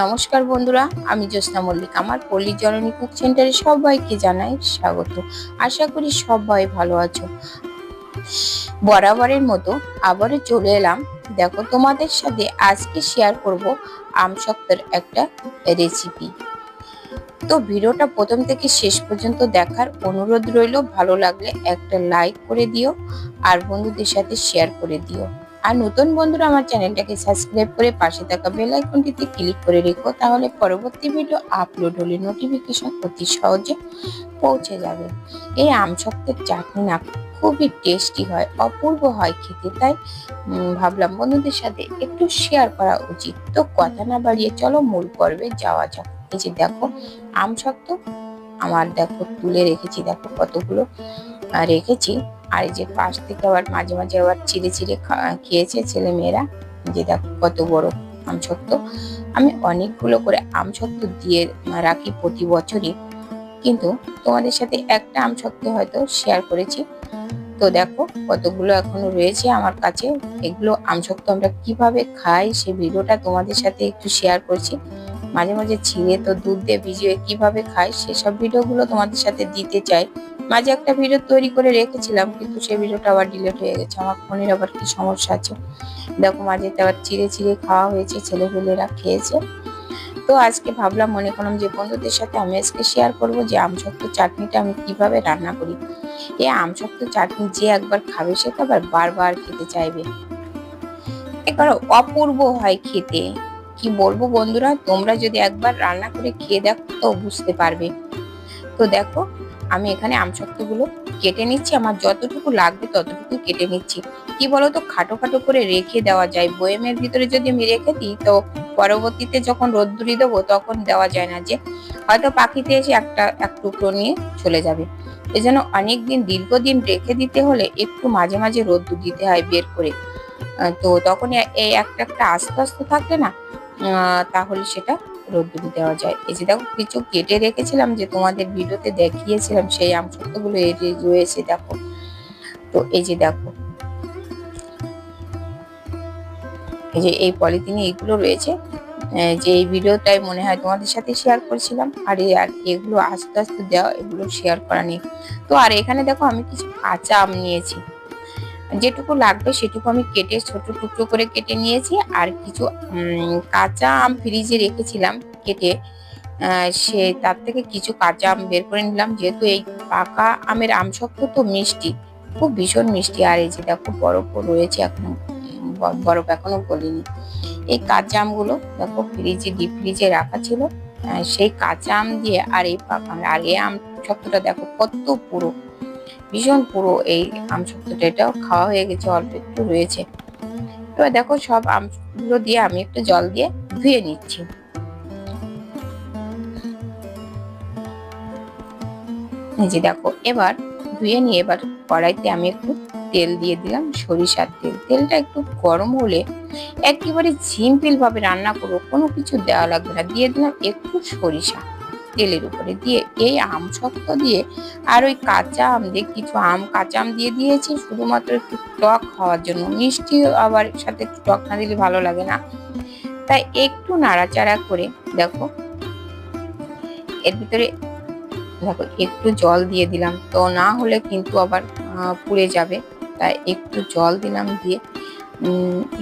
নমস্কার বন্ধুরা, আমি জ্যোৎস্না মল্লিক। আমার পল্লী জননী কুক সেন্টারে সবাইকে জানাই স্বাগত। আশা করি সবাই ভালো আছো। বরাবরের মতো আবারও চলে এলাম। দেখো, তোমাদের সাথে আজকে শেয়ার করব আমসত্ত্বের একটা রেসিপি তো ভিডিওটা প্রথম থেকে শেষ পর্যন্ত দেখার অনুরোধ রইল, ভালো লাগলে একটা লাইক করে দিও আর বন্ধুদের সাথে শেয়ার করে দিও। আর নতুন বন্ধুরা আমার চ্যানেলটাকে সাবস্ক্রাইব করে পাশে থাকা বেল আইকনটিতে ক্লিক করে রেখো, তাহলে পরবর্তী ভিডিও আপলোড হলে নোটিফিকেশন অতি সহজে পৌঁছে যাবে। এই আমসত্ত্বের চাটনি না খুবই টেস্টি হয়, অপূর্ব হয় খেতে, তাই ভাবলাম বন্ধুদের সাথে একটু শেয়ার করা উচিত। তো কথা না বাড়িয়ে চলো মূল পর্বে যাওয়া যাক। এই যে দেখো শক্ত আমার দেখো তুলে রেখেছি, দেখো কতগুলো রেখেছি। আর এই যে পাশ থেকে আবার মাঝে মাঝে আবার চিড়ে চিড়ে খেয়েছে ছেলে মেয়েরা। যে দেখো কত বড় আম শক্ত আমি অনেকগুলো করে আম শক্ত দিয়ে রাখি প্রতি বছরই। কিন্তু তোমাদের সাথে একটা আম শক্ত হয়তো শেয়ার করেছি। তো দেখো কতগুলো এখনও রয়েছে আমার কাছে। এগুলো আমশক্ত আমরা কীভাবে খাই সে ভিডিওটা তোমাদের সাথে একটু শেয়ার করছি। মাঝে মাঝে ছিঁড়ে তো দুধ দিয়ে ভিজিয়ে কীভাবে খায় সেসব ভিডিওগুলো তোমাদের সাথে দিতে চাই। মাঝে একটা ভিডিও তৈরি করে রেখেছিলাম, কিন্তু সেই ভিডিওটা আবার ডিলিট হয়ে গেছে। আমার ফোনের আবার কি সমস্যা আছে? দেখো, মাঝে আবার চিড়ে চিড়ে খাওয়া হয়েছে, ছেলেপেলেরা খেয়েছে। তো আজকে ভাবলাম, মনে করলাম যে বন্ধুদের সাথে আমি আজকে শেয়ার করব যে আমশক্ত চাটনিটা আমি কীভাবে রান্না করি। এই আমশক্ত চাটনি যে একবার খাবে সে তো আবার বারবার খেতে চাইবে। একবার অপূর্ব হয় খেতে। কি বলব বন্ধুরা? তোমরা যদি একবার রান্না করে খেয়ে দেখো, তো বুঝতে পারবে। তো দেখো, আমি এখানে আমশক্তগুলো কেটে নিচ্ছি। আমার যতটুকু লাগবে ততটুকু কেটে নিচ্ছি। কি বলতো? খাটো খাটো করে রেখে দেওয়া যায়। বয়েমের ভিতরে যদি আমি রেখে দিই, তো পরবর্তীতে যখন রোদ্দুরি দেবো, তখন দেওয়া যায় না যে, হয়তো পাখিতে এসে একটা, এক টুকরো নিয়ে চলে যাবে। এজন্য অনেকদিন, দীর্ঘদিন রেখে দিতে হলে একটু মাঝে মাঝে রোদ্দুর দিতে হয় বের করে। তো তখন এই একটা একটা আস্তে আস্তে থাকলে না তাহলে সেটা রোদ্দুরি দেওয়া যায়। এই যে দেখো, কিছু কেটে রেখেছিলাম যে তোমাদের ভিডিওতে দেখিয়েছিলাম সেই আমসত্ত্বগুলো রয়েছে দেখো। তো এই যে দেখো, এই যে এই পলিথিনে এইগুলো রয়েছে। যে এই ভিডিওটাই মনে হয় তোমাদের সাথে শেয়ার করেছিলাম। আর আর এগুলো আস্তে আস্তে দেওয়া, এগুলো শেয়ার করা নেই। তো আর এখানে দেখো আমি কিছু কাঁচা আম নিয়েছি। যেটুকু লাগবে সেটুকু আমি কেটে ছোট টুকরো করে কেটে নিয়েছি। আর কিছু কাঁচা আম ফ্রিজে রেখেছিলাম কেটে। সে, তার থেকে কিছু কাঁচা আম বের করে নিলাম। যেহেতু এই পাকা আমের আম শক্ত তো মিষ্টি, খুব ভীষণ মিষ্টি। আর এই যে দেখো বরফ রয়েছে এখনও বরফ এখনও গলিনি। এই কাঁচা আমগুলো দেখো ফ্রিজে, ডিপ ফ্রিজে রাখা ছিল। সেই কাঁচা আম দিয়ে আর এই পাকা, আর এই আম শক্তটা দেখো কত পুরো। ভীষণ পুরো এই আম এটাও খাওয়া হয়ে গেছে, অল্প একটু রয়েছে। এবার দেখো সব আমগুলো দিয়ে আমি একটু জল দিয়ে ধুয়ে নিচ্ছি। যে দেখো, এবার ধুয়ে নিয়ে এবার কড়াইতে আমি একটু তেল দিয়ে দিলাম, সরিষার তেল। তেলটা একটু গরম হলে একেবারে সিম্পল ভাবে রান্না করব কোনো কিছু দেওয়া লাগবে না। দিয়ে দিলাম একটু সরিষা। তেলের উপরে দিয়ে এই আম শক্ত দিয়ে আর ওই কাঁচা আম দিয়ে কিছু আম, কাঁচা আম দিয়ে দিয়েছি। শুধুমাত্র একটু টক খাওয়ার জন্য। মিষ্টি আবার সাথে একটু টক না দিলে ভালো লাগে না। তাই একটু নাড়াচাড়া করে দেখো, এর ভিতরে দেখো একটু জল দিয়ে দিলাম। তো না হলে কিন্তু আবার পুড়ে যাবে। তাই একটু জল দিলাম দিয়ে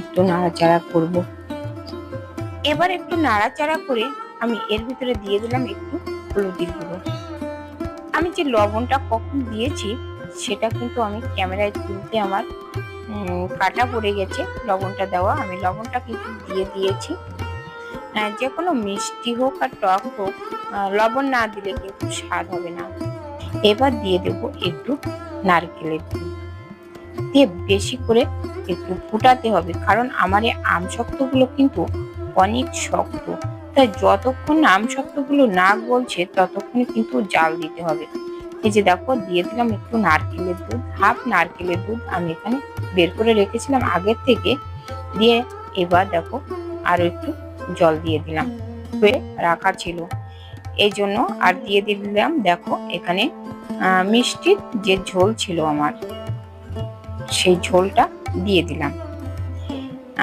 একটু নাড়াচাড়া করব। এবার একটু নাড়াচাড়া করে আমি এর ভিতরে দিয়ে দিলাম একটু হলুদের গুঁড়ো। আমি যে লবণটা কখন দিয়েছি, সেটা কিন্তু আমি ক্যামেরায় তুলতে আমার কাটা পড়ে গেছে। লবণটা দেওয়া, আমি লবণটা কিন্তু দিয়ে দিয়েছি। যে কোনো মিষ্টি হোক আর টক হোক লবণ না দিলে কিন্তু স্বাদ হবে না। এবার দিয়ে দেব একটু নারকেলের দুধ দিয়ে বেশি করে একটু ফুটাতে হবে, কারণ আমার এই আম শক্তগুলো কিন্তু অনেক শক্ত। তাই যতক্ষণ নাম শক্তগুলো না বলছে, ততক্ষণ কিন্তু জাল দিতে হবে। এই যে দেখো, দিয়ে দিলাম একটু নারকেলের দুধ, হাফ নারকেলের দুধ আমি এখানে বের করে রেখেছিলাম আগের থেকে। দিয়ে এবার দেখো, আরও একটু জল দিয়ে দিলাম। হয়ে রাখা ছিল। এই জন্য আর দিয়ে দিলাম, দেখো, এখানে মিষ্টির যে ঝোল ছিল আমার, সেই ঝোলটা দিয়ে দিলাম।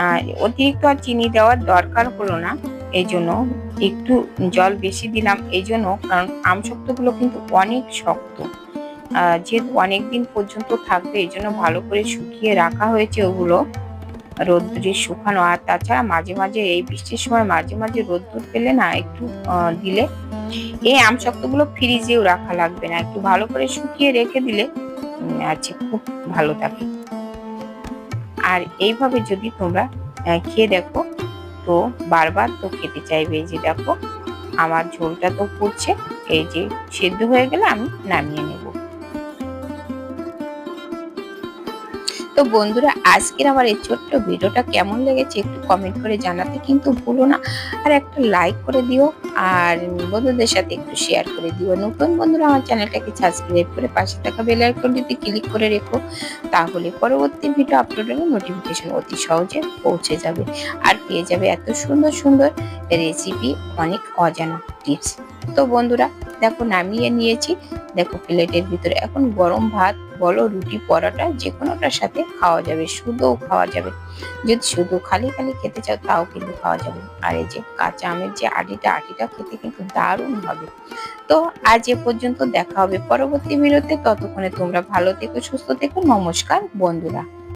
আর অতিরিক্ত আর চিনি দেওয়ার দরকার হলো না। এই জন্য একটু জল বেশি দিলাম এই জন্য কারণ আম শক্তগুলো কিন্তু অনেক শক্ত। যেহেতু অনেক দিন পর্যন্ত থাকবে এই জন্য ভালো করে শুকিয়ে রাখা হয়েছে ওগুলো রোদ্দুরে শুকানো। আর তাছাড়া মাঝে মাঝে এই বৃষ্টির সময় মাঝে মাঝে রোদ্দুর পেলে না একটু দিলে এই আম শক্তগুলো ফ্রিজেও রাখা লাগবে না। একটু ভালো করে শুকিয়ে রেখে দিলে আছে খুব ভালো থাকে। আর এইভাবে যদি তোমরা খেয়ে দেখো তো বারবার তো খেতে চাইবে এই যে দেখো, আমার ঝোলটা তো ফুটছে এই যে সেদ্ধ হয়ে গেলে আমি নামিয়ে নেব। তো বন্ধুরা, আজকের আমার এই ছোট্ট ভিডিওটা কেমন লেগেছে একটু কমেন্ট করে জানাতে কিন্তু ভুলো না। আর একটা লাইক করে দিও, আর বন্ধুদের সাথে একটু শেয়ার করে দিও। নতুন বন্ধুরা, আমার চ্যানেলটাকে সাবস্ক্রাইব করে পাশে থাকা বেল আইকনটিতে ক্লিক করে রেখো, তাহলে পরবর্তী ভিডিও আপলোড হলে নোটিফিকেশন অতি সহজে পৌঁছে যাবে আর পেয়ে যাবে এত সুন্দর সুন্দর রেসিপি অনেক অজানা টিপস তো বন্ধুরা, দেখো, নামিয়ে নিয়েছি। দেখো প্লেটের ভিতরে। এখন গরম ভাত বলো, রুটি, পরোটা যে কোনোটার সাথে খাওয়া যাবে। শুধু খাওয়া যাবে। যদি শুধু খালি খালি খেতে চাও, তাও কিন্তু খাওয়া যাবে। আর এই যে কাঁচা আমের যে আটিটা আটিটা খেতে কিন্তু দারুণ হবে। তো আজ এ পর্যন্ত দেখা হবে পরবর্তী ভিডিওতে। ততক্ষণে তোমরা ভালো থেকো, সুস্থ থেকো। নমস্কার বন্ধুরা।